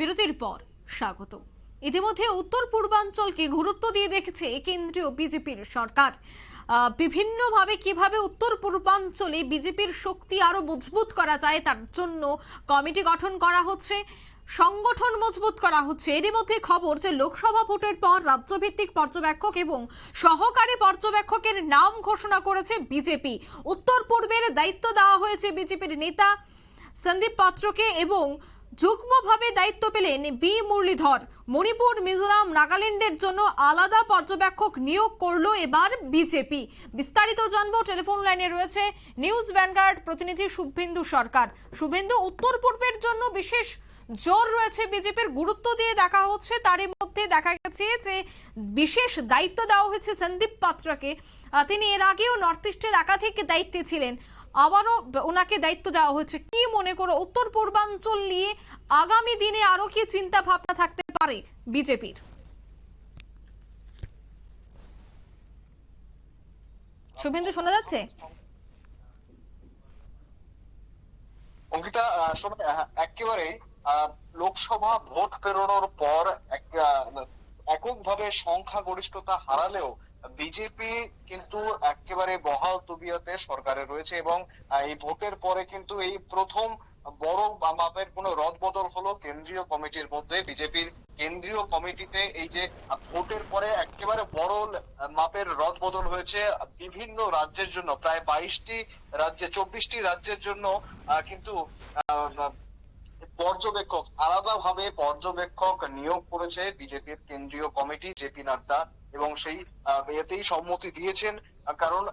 বিরতির পর স্বাগত ইতিমধ্যে উত্তর পূর্বাঞ্চলকে গুরুত্ব দিয়ে দেখেছে কেন্দ্রীয় বিজেপির সরকার। বিভিন্নভাবে কীভাবে উত্তর পূর্বাঞ্চলে বিজেপির শক্তি আরও মজবুত করা যায় তার জন্য কমিটি গঠন করা হচ্ছে, সংগঠন মজবুত করা হচ্ছে। এরই মধ্যে খবর যে লোকসভা ভোটের পর রাজ্যভিত্তিক পর্যবেক্ষক এবং সহকারী পর্যবেক্ষকের নাম ঘোষণা করেছে বিজেপি। উত্তর পূর্বের দায়িত্ব দেওয়া হয়েছে বিজেপির নেতা সন্দীপ পাত্রকে এবং যুগ্মভাবে দায়িত্ব পেলেন বি মুরলীধর। মণিপুর, মিজোরাম, নাগাল্যান্ডের জন্য আলাদা পর্যবেক্ষক নিয়োগ করল এবার বিজেপি। বিস্তারিত জানব টেলিফোন লাইনে রয়েছে নিউজ ভ্যানগার্ড প্রতিনিধি শুভেন্দু সরকার। শুভেন্দু, উত্তর পূর্বের জন্য বিশেষ জোর রয়েছে বিজেপির, গুরুত্ব দিয়ে দেখা হচ্ছে, তারই মধ্যে দেখা গেছে যে বিশেষ দায়িত্ব দেওয়া হয়েছে সন্দীপ পাত্রকে। তিনি এর আগেও নর্থ ইস্টের একাধিক দায়িত্বে ছিলেন। আবারও ওনাকে দায়িত্ব দেওয়া হয়েছে। কি মনে করো উত্তর পূর্বাঞ্চল নিয়ে আগামী দিনে আরও কি চিন্তা ভাবনা থাকতে পারে বিজেপির? শুভেন্দু শোনা যাচ্ছে? অঙ্কিতা আহ, শোনো, একেবারে লোকসভা ভোট পেরোনোর পর এককভাবে সংখ্যাগরিষ্ঠতা হারালেও বিজেপি কিন্তু একেবারে বহাল তবিয়তে সরকারে রয়েছে এবং এই ভোটের পরে কিন্তু এই প্রথম বড় মাপের কোন রদ বদল হলো কেন্দ্রীয় কমিটির মধ্যে। বিজেপির কেন্দ্রীয় কমিটিতে এই যে ভোটের পরে একেবারে বড় মাপের রদ বদল হয়েছে বিভিন্ন রাজ্যের জন্য। প্রায় বাইশটি রাজ্যে, চব্বিশটি রাজ্যের জন্য কিন্তু পর্যবেক্ষক, আলাদাভাবে পর্যবেক্ষক নিয়োগ করেছে বিজেপির কেন্দ্রীয় কমিটি জেপি নাড্ডা এবং সেই এতেই সম্মতি দিয়েছেন। কারণ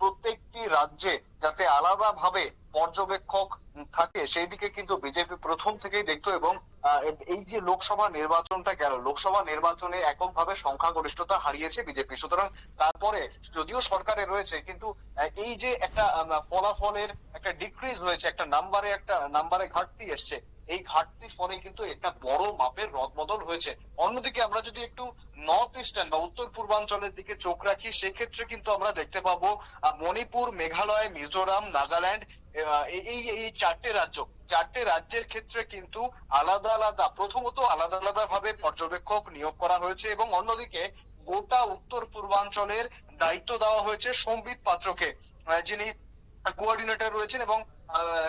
প্রত্যেকটি রাজ্যে যাতে আলাদাভাবে পর্যবেক্ষক থাকে, সেই দিকে কিন্তু বিজেপি প্রথম থেকেই দেখতো এবং এই যে লোকসভা নির্বাচনটা গেল, লোকসভা নির্বাচনে এককভাবে সংখ্যাগরিষ্ঠতা হারিয়েছে বিজেপি। সুতরাং তারপরে যদিও সরকারে রয়েছে, কিন্তু এই যে একটা ফলাফলের একটা ডিক্রিজ হয়েছে, একটা নাম্বারে একটা নাম্বারে ঘাটতি এসছে এই ঘাটতির ফলে কিন্তু একটা বড় মাপের রদবদল হয়েছে। অন্যদিকে আমরা যদি একটু নর্থ ইস্টার্ন বা উত্তর পূর্বাঞ্চলের দিকে চোখ রাখি, সেক্ষেত্রে কিন্তু আমরা দেখতে পাবো মণিপুর, মেঘালয়, মিজোরাম, নাগাল্যান্ড এই, এই- চারটে রাজ্য। চারটে রাজ্যের ক্ষেত্রে কিন্তু আলাদা আলাদা, প্রথমত আলাদা আলাদা ভাবে পর্যবেক্ষক নিয়োগ করা হয়েছে এবং অন্যদিকে গোটা উত্তর পূর্বাঞ্চলের দায়িত্ব দেওয়া হয়েছে সম্বিত পাত্রকে যিনি কোঅর্ডিনেটর রয়েছেন এবং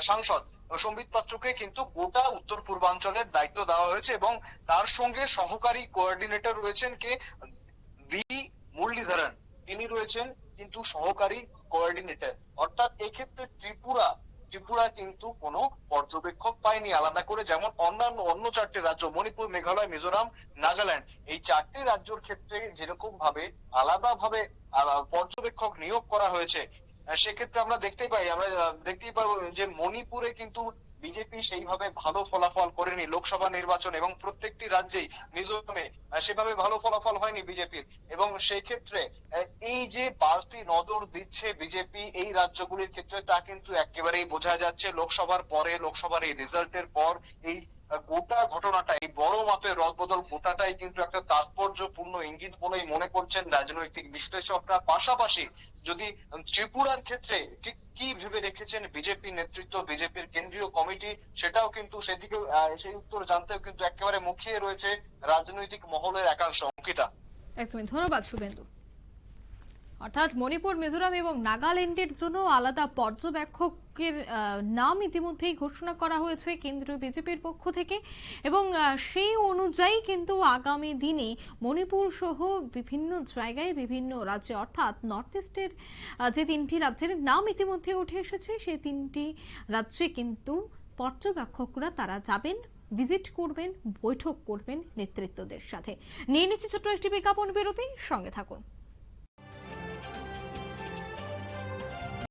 সাংসদ। সম্বিত পাত্রকে কিন্তু গোটা উত্তর পূর্বাঞ্চলের দায়িত্ব দেওয়া হয়েছে এবং তার সঙ্গে সহকারী কোঅর্ডিনেটর রয়েছেন কে? বি মুরলীধরন। তিনি রয়েছেন কিন্তু সহকারী কোঅর্ডিনেটর। অর্থাৎ এক্ষেত্রে ত্রিপুরা ত্রিপুরা কিন্তু কোনো পর্যবেক্ষক পায়নি আলাদা করে, যেমন অন্যান্য অন্য চারটে রাজ্য, মণিপুর, মেঘালয়, মিজোরাম, নাগাল্যান্ড। এই চারটি রাজ্যের ক্ষেত্রে যেরকম ভাবে আলাদা ভাবে পর্যবেক্ষক নিয়োগ করা হয়েছে সেক্ষেত্রে আমরা দেখতেই পাই, আমরা দেখতেই পাবো যে মণিপুরে কিন্তু বিজেপি সেইভাবে ভালো ফলাফল করেনি লোকসভা নির্বাচন এবং প্রত্যেকটি রাজ্যেই মিজোরামে সেভাবে ভালো ফলাফল হয়নি বিজেপির এবং সেই ক্ষেত্রে এই যে বাড়তি নজর দিচ্ছে বিজেপি এই রাজ্যগুলির ক্ষেত্রে তা কিন্তু একেবারেই বোঝা যাচ্ছে। লোকসভার পরে, লোকসভার এই রেজাল্টের পর, এই গোটা ঘটনাটাই বড় মাপের রদবদল গোটাটাই কিন্তু একটা তাৎপর্যপূর্ণ ইঙ্গিত বলেই মনে করছেন রাজনৈতিক বিশ্লেষকরা। পাশাপাশি যদি ত্রিপুরার ক্ষেত্রে ঠিক কি ভেবে রেখেছেন বিজেপি নেতৃত্ব, বিজেপির কেন্দ্রীয় কমিটি, সেটাও কিন্তু সেদিকে সেই উত্তর জানতেও কিন্তু একেবারে মুখিয়ে রয়েছে রাজনৈতিক মহলের একাংশ। অঙ্কিতা। একদমই ধন্যবাদ শুভেন্দু। অর্থাৎ মণিপুর, মিজোরাম এবং নাগাল্যান্ডের জন্য আলাদা পর্যবেক্ষকের নাম ইতিমধ্যেই ঘোষণা করা হয়েছে কেন্দ্রীয় বিজেপির পক্ষ থেকে এবং সেই অনুযায়ী কিন্তু আগামী দিনে মণিপুর সহ বিভিন্ন জায়গায়, বিভিন্ন রাজ্যে অর্থাৎ নর্থ ইস্টের যে তিনটি রাজ্যের নাম ইতিমধ্যে উঠে এসেছে, সেই তিনটি রাজ্যে কিন্তু পর্যবেক্ষকরা তারা যাবেন, ভিজিট করবেন, বৈঠক করবেন নেতৃত্বদের সাথে। নিয়ে নিচ্ছে ছোট্ট একটি বিজ্ঞাপন বিরতি, সঙ্গে থাকুন।